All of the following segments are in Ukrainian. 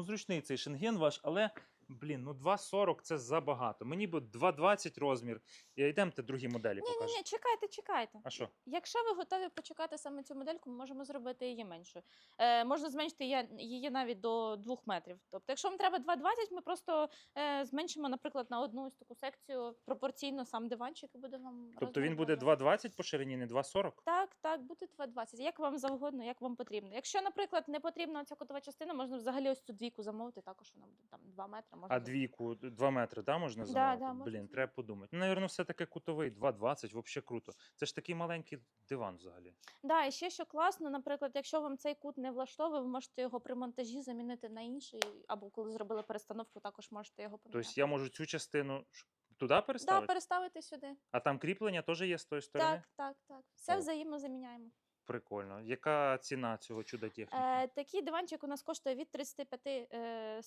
ну зручний цей шенген ваш, але блін, ну 2,40 це забагато. Мені би 2,20 розмір. І йдемте другі моделі Ні, покажу. ні, чекайте, чекайте. А що? Якщо ви готові почекати саме цю модельку, ми можемо зробити її меншою. Е, можна зменшити я- її навіть до 2 метрів. Тобто, якщо вам треба 2,20, ми просто е, зменшимо, наприклад, на одну ось таку секцію пропорційно сам диванчик і буде вам. Тобто він буде нормальний. 2,20 по ширині, не 2,40? Так, так, буде 2,20. Як вам завгодно, як вам потрібно. Якщо, наприклад, не потрібна ця кутова частина, можна взагалі ось цю двійку замовити, також вона буде там 2 метри. Можна А двійку 2 метри, да, можна Да, замовити? да, можна Блін, треба подумати. Ну, навірно, все-таки кутовий, 2,20, взагалі круто. Це ж такий маленький диван взагалі. Да, і ще що класно, наприклад, якщо вам цей кут не влаштовує, ви можете його при монтажі замінити на інший, або коли зробили перестановку, також можете його поміняти. Тобто я можу цю частину ш- туди да, переставити? переставити сюди. А там кріплення теж є з тої сторони? Так, так, так. Все О. взаємозаміняємо. Прикольно. Яка ціна цього чуда техніки? Е, такий диванчик у нас коштує від 35 е,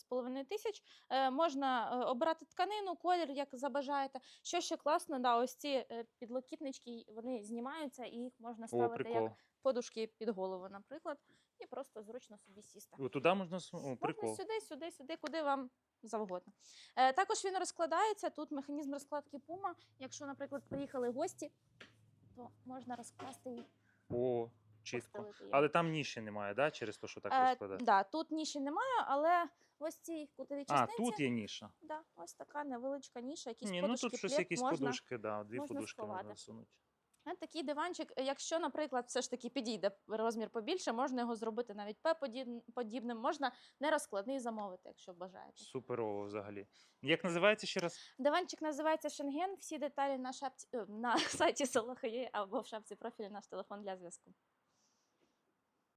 тисяч. Е, можна е, обрати тканину, колір, як забажаєте. Що ще класно, да, ось ці е, підлокітнички вони знімаються і їх можна ставити прикол. як подушки під голову, наприклад, і просто зручно собі сісти. О, туди можна О, прикол. Можна сюди, сюди, сюди, куди вам завгодно. Е, також він розкладається. Тут механізм розкладки пума. Якщо, наприклад, приїхали гості, то можна розкласти і О, чітко. Але там ніші немає, да? через те, що так Е, Так, да, тут ніші немає, але ось цій кутовій А, тут є ніша. Да, ось така невеличка ніша, якісь Ні, ну тут щось плед якісь можна. подушки, да, дві можна подушки можна сховати. всунути. Такий диванчик, е, якщо, наприклад, все ж таки підійде розмір побільше, можна його зробити навіть П-подібним, можна нерозкладний замовити, якщо бажаєте. Суперово взагалі. Як називається ще раз? Диванчик називається Шенген. Всі деталі на шапці е, на сайті Солохи або в шапці профілі наш телефон для зв'язку.